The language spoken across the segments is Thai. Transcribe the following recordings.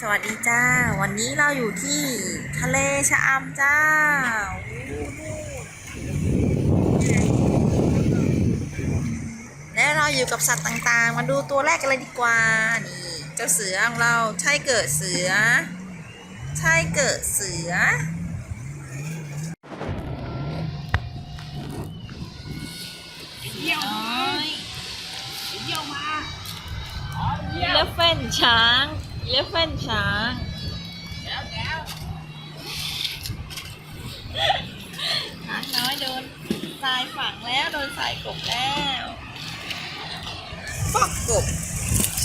สวัสดีจ้า วันนี้เราอยู่ที่ทะเลชะอำจ้าและเราอยู่กับสัตว์ต่างๆ มาดูตัวแรกกันเลยดีกว่า นี่เจ้าเสือของเราใช่เกิดเสือ ใช่เกิดเสือเยี่ยวเยี่ยวมาเลฟเฟนช้าง เลฟเฟนช้างแล้วแล้วช้างน้อยโดนทรายฝังแล้วโดนสายกบแล้วฟอกกบ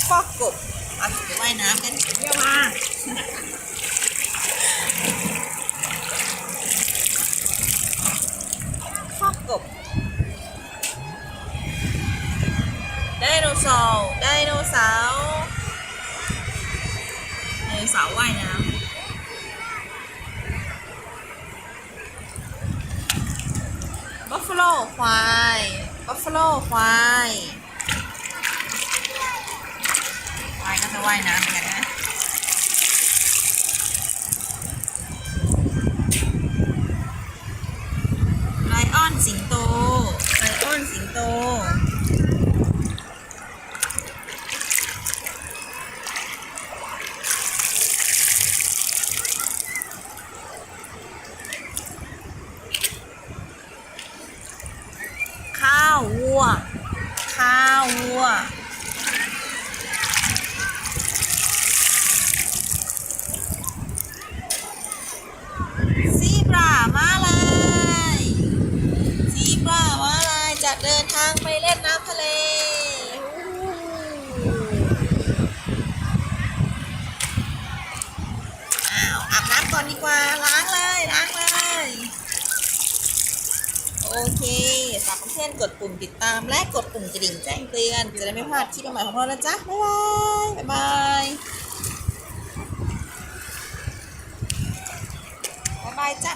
ฟอกกบเอาไปว่ายน้ำกันเยี่ยวมาฟอกกบไดโนเสาร์ไดโนเสาร์ เสาร์ว่ายน้ำบัฟฟาโลควายบัฟฟาโลควายควายก็จะว่ายน้ำเหมือนกันนะ ไลออนสิงโต ไลออนสิงโต ข้าววัว ข้าววัว ซีบรามาลายซีบรามาลายจะเดินทางไปเล่นน้ำทะเลอู้อ้าวอาบน้ำก่อนดีกว่า ล้างเลย ล้างเลย โอเค ฝากเพื่อนกดปุ่มติดตาม และกดปุ่มกระดิ่งแจ้งเตือน จะได้ไม่พลาดคลิปใหม่ของเรานะจ๊ะ บ๊ายบายบ๊ายบายบ๊ายบายจ้ะ